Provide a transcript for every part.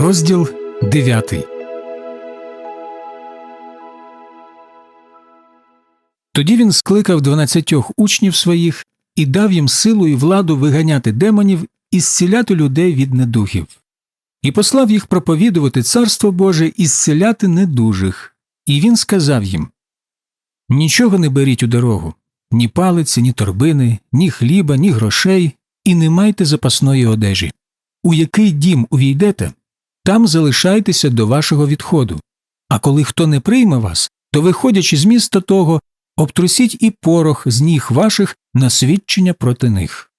Розділ 9 Тоді він скликав дванадцятьох учнів своїх і дав їм силу і владу виганяти демонів і зціляти людей від недухів, і послав їх проповідувати Царство Боже і зціляти недужих. І він сказав їм Нічого не беріть у дорогу, ні палиці, ні торбини, ні хліба, ні грошей, і не майте запасної одежі. У який дім увійдете, там залишайтеся до вашого відходу. А коли хто не прийме вас, то, виходячи з міста того, обтрусіть і порох з ніг ваших на свідчення проти них.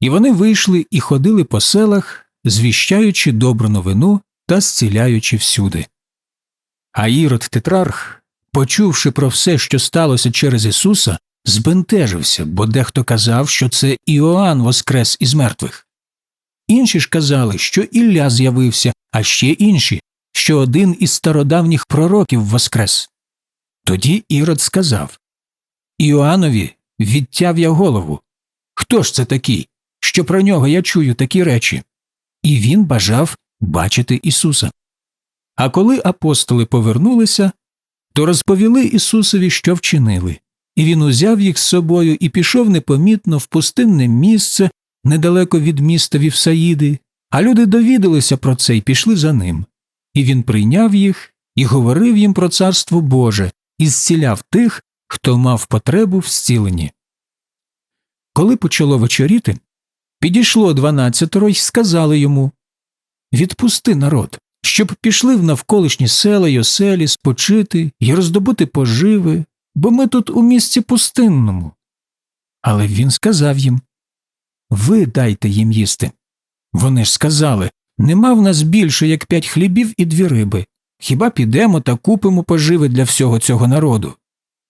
І вони вийшли і ходили по селах, звіщаючи добру новину та зціляючи всюди. А Ірод Тетрарх, почувши про все, що сталося через Ісуса, збентежився, бо дехто казав, що це Іоанн воскрес із мертвих. Інші ж казали, що Ілля з'явився, а ще інші, що один із стародавніх пророків воскрес. Тоді Ірод сказав Іоаннові відтяв я голову. Хто ж це такий, що про нього я чую такі речі? І він бажав бачити Ісуса. А коли апостоли повернулися, то розповіли Ісусові, що вчинили, і він узяв їх з собою і пішов непомітно в пустинне місце недалеко від міста Вівсаїди, а люди довідалися про це і пішли за ним. І він прийняв їх і говорив їм про царство Боже і зціляв тих, хто мав потребу в зціленні. Коли почало вечоріти, підійшло дванадцятеро й сказали йому Відпусти народ, щоб пішли в навколишні села й оселі спочити й роздобути поживи, бо ми тут у місці пустинному. Але він сказав їм Ви дайте їм їсти. Вони ж сказали Нема в нас більше, як п'ять хлібів і дві риби. Хіба підемо та купимо поживи для всього цього народу?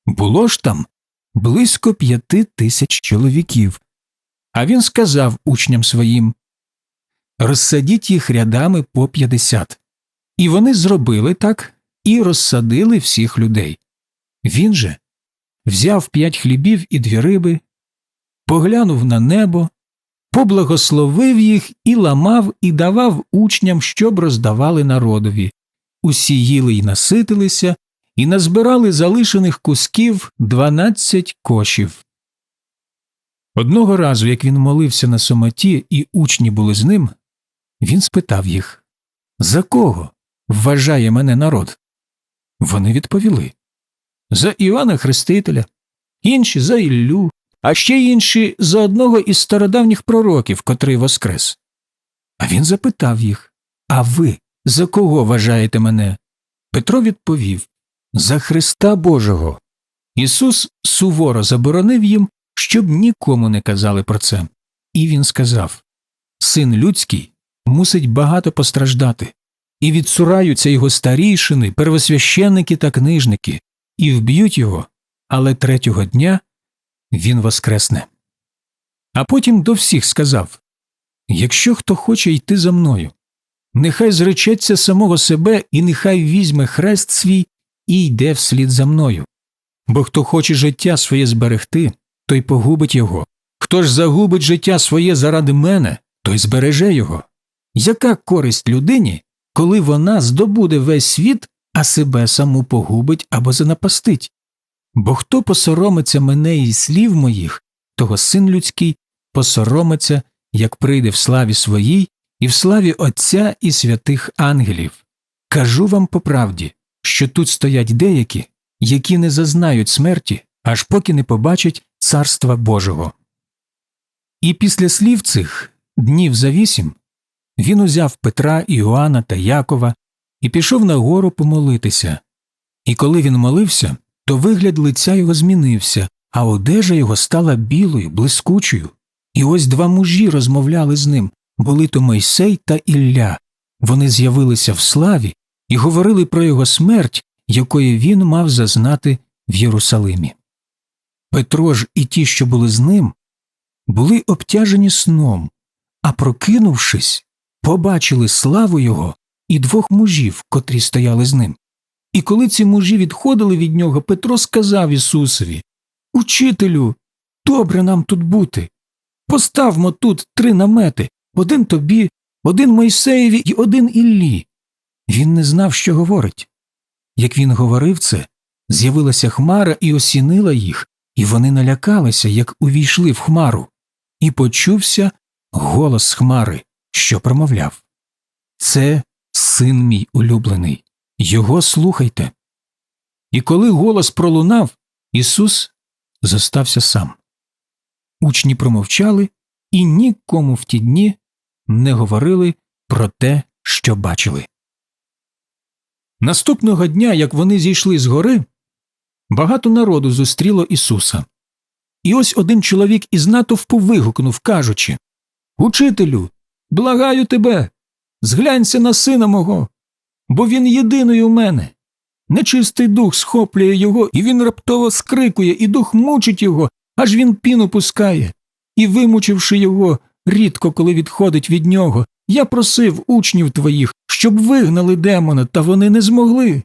Було ж там близько п'яти тисяч чоловіків. А він сказав учням своїм Розсадіть їх рядами по п'ятдесят. І вони зробили так і розсадили всіх людей. Він же взяв п'ять хлібів і дві риби, поглянув на небо, поблагословив їх і ламав, і давав учням, щоб роздавали народові. Усі їли й наситилися, і назбирали залишених кусків дванадцять кошів. Одного разу, як він молився на самоті, і учні були з ним, він спитав їх За кого вважає мене народ? Вони відповіли За Івана Хрестителя, інші за Іллю, а ще інші за одного із стародавніх пророків, котрий воскрес. А він запитав їх А ви за кого вважаєте мене? Петро відповів За Христа Божого. Ісус суворо заборонив їм, щоб нікому не казали про це. І він сказав Син людський мусить багато постраждати, і відсураються його старійшини, первосвященники та книжники, і вб'ють його, але третього дня він воскресне. А потім до всіх сказав Якщо хто хоче йти за мною, нехай зречеться самого себе і нехай візьме хрест свій і йде вслід за мною. Бо хто хоче життя своє зберегти, той погубить його. Хто ж загубить життя своє заради мене, той збереже його. Яка користь людині, коли вона здобуде весь світ, а себе саму погубить або занапастить? Бо хто посоромиться мене і слів моїх, того син людський посоромиться, як прийде в славі своїй і в славі Отця і святих ангелів. Кажу вам по правді, що тут стоять деякі, які не зазнають смерті, аж поки не побачать Царства Божого. І після слів цих днів за вісім він узяв Петра, Іоанна та Якова і пішов на гору помолитися. І коли він молився, то вигляд лиця його змінився, а одежа його стала білою, блискучою. І ось два мужі розмовляли з ним були то Мойсей та Ілля. Вони з'явилися в славі і говорили про його смерть, якої він мав зазнати в Єрусалимі. Петро ж і ті, що були з ним, були обтяжені сном, а прокинувшись, побачили славу його і двох мужів, котрі стояли з ним. І коли ці мужі відходили від нього, Петро сказав Ісусові Учителю, добре нам тут бути. Поставмо тут три намети один тобі, один Мойсеєві і один Іллі. Він не знав, що говорить. Як він говорив це, з'явилася хмара і осінила їх, і вони налякалися, як увійшли в хмару, і почувся голос хмари, що промовляв Це син мій улюблений, його слухайте. І коли голос пролунав, Ісус зостався сам. Учні промовчали і нікому в ті дні не говорили про те, що бачили. Наступного дня, як вони зійшли з гори, багато народу зустріло Ісуса. І ось один чоловік із натовпу вигукнув, кажучи Учителю, благаю тебе, зглянься на сина мого, бо він єдиний у мене. Нечистий дух схоплює його, і він раптово скрикує, і дух мучить його, аж він піну пускає. І, вимучивши його, рідко коли відходить від нього, я просив учнів твоїх, щоб вигнали демона, та вони не змогли.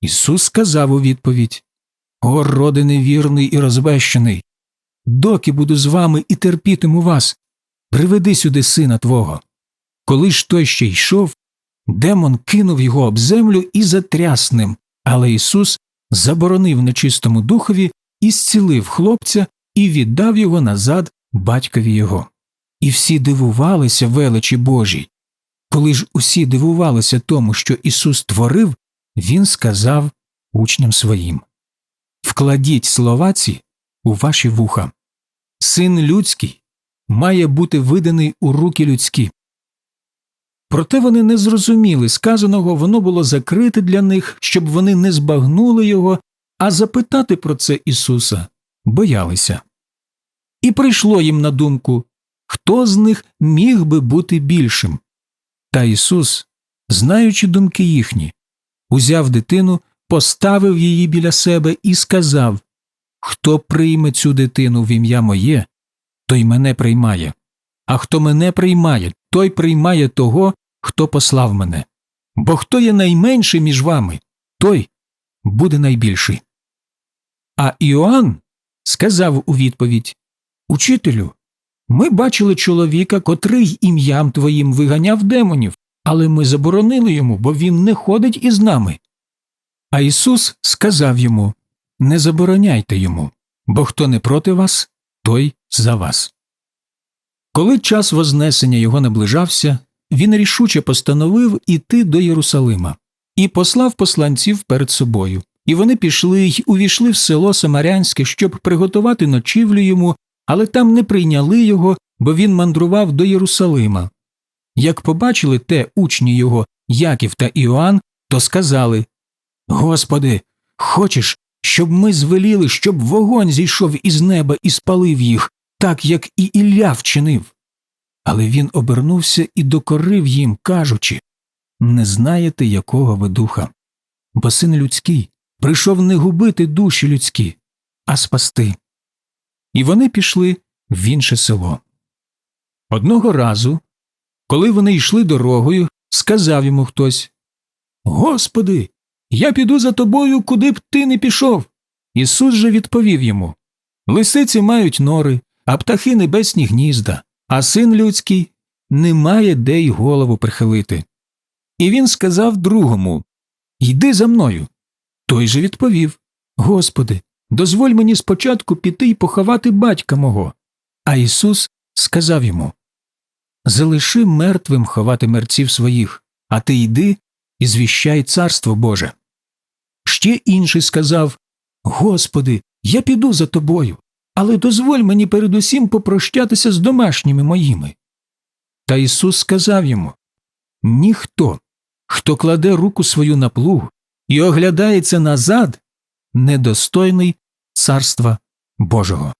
Ісус сказав у відповідь О, роди невірний і розбещений, доки буду з вами і терпітиму вас, приведи сюди сина твого. Коли ж той ще йшов, демон кинув його об землю і затряс ним, але Ісус заборонив нечистому духові і зцілив хлопця і віддав його назад батькові його. І всі дивувалися величі Божій. Коли ж усі дивувалися тому, що Ісус творив, Він сказав учням своїм Вкладіть слова ці у ваші вуха. Син людський має бути виданий у руки людські. Проте вони не зрозуміли сказаного, воно було закрите для них, щоб вони не збагнули його, а запитати про це Ісуса боялися. І прийшло їм на думку хто з них міг би бути більшим. Та Ісус, знаючи думки їхні, узяв дитину, поставив її біля себе і сказав Хто прийме цю дитину в ім'я моє, той мене приймає, а хто мене приймає, той приймає того, хто послав мене. Бо хто є найменший між вами, той буде найбільший. А Іоанн сказав у відповідь Учителю, ми бачили чоловіка, котрий ім'ям твоїм виганяв демонів, але ми заборонили йому, бо він не ходить із нами. А Ісус сказав йому Не забороняйте йому, бо хто не проти вас, той за вас. Коли час Вознесення його наближався, він рішуче постановив іти до Єрусалима і послав посланців перед собою. І вони пішли й увійшли в село Самарянське, щоб приготувати ночівлю йому, але там не прийняли його, бо він мандрував до Єрусалима. Як побачили те учні його, Яків та Іоанн, то сказали Господи, хочеш, щоб ми звеліли, щоб вогонь зійшов із неба і спалив їх, так як і Ілля вчинив. Але він обернувся і докорив їм, кажучи Не знаєте, якого ви духа, бо син людський прийшов не губити душі людські, а спасти. І вони пішли в інше село. Одного разу, коли вони йшли дорогою, сказав йому хтось Господи, я піду за тобою, куди б ти не пішов. Ісус же відповів йому Лисиці мають нори, а птахи небесні гнізда, а син людський не має де й голову прихилити. І він сказав другому Йди за мною. Той же відповів Господи, дозволь мені спочатку піти й поховати батька мого. А Ісус сказав йому Залиши мертвим ховати мерців своїх, а ти йди і звіщай царство Боже. Ще інший сказав Господи, я піду за тобою, але дозволь мені передусім попрощатися з домашніми моїми. Та Ісус сказав йому Ніхто, хто кладе руку свою на плуг і оглядається назад, недостойний царства Божого.